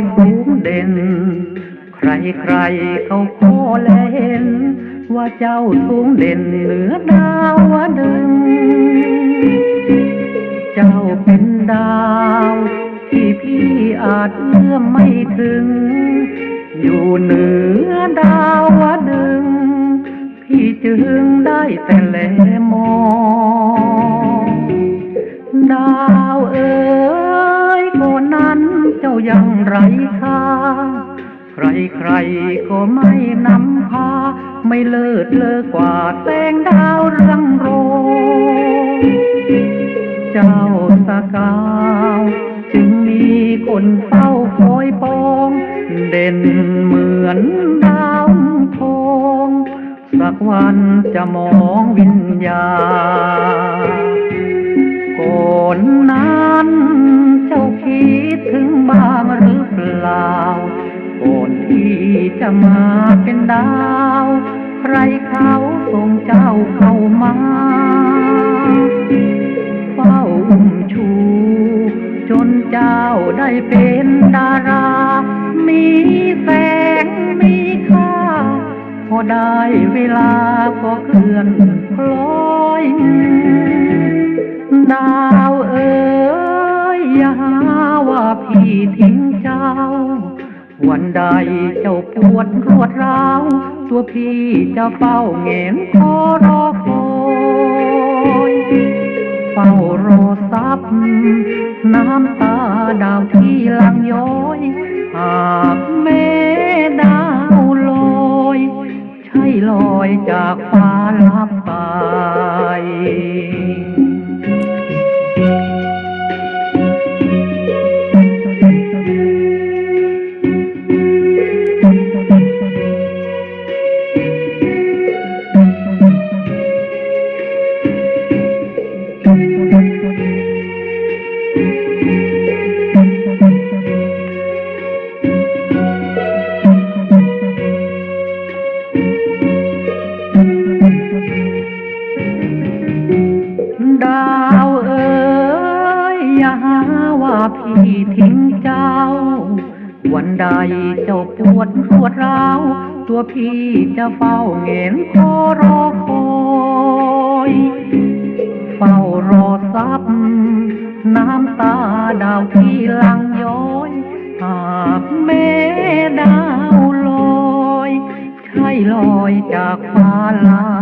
จ้าลอยสูงเด่น ใครใครๆเขาขอแลเห็นว่าเจ้าสูงเด่นเหนือดาวดึง เจ้าเป็นดาว ที่พี่อาจเอื้อมไม่ถึง อยู่เหนือดาวดึง พี่จึงได้แต่แลมอง ดาวเอ๋ ยังไรค่าใครใครก็ไม่นำพา ไม่เลิศเลอกว่าแสงดาวเรืองโร เจ้าสกาว จึงมีคนเฝ้าคอยปอง เด่นเหมือนดาวทองสักวันจะมองวิญญาณก่อนนั้น ที่จะมาเป็นดาว ใครเขาส่งเจ้าเข้ามาเฝ้าอุ้มชู จนเจ้าได้เป็นดารา มีแสงมีค่า พอได้เวลาก็เคลื่อนคล้อยดาวเอ๋ยอย่าหาว่าพี่ทิ้งเจ้า วันใดเจ้าปวดรวดร้าว ตัวพี่จะเฝ้าเงนคอรอคอยเฝ้ารอซับน้ำตาดาวที่ลังย้อยหากแม่ดาวลอย ใช่ลอยจากฟ้า ที่ทิ้งเจ้า วันใดเจ้าปวดรวดร้าว ตัวพี่จะเฝ้าเหงนคอรอคอยเฝ้ารอซับน้ำตาดาวที่ลังย้อยหากแม่ดาวลอย ใช่ลอยจากฟ้าลา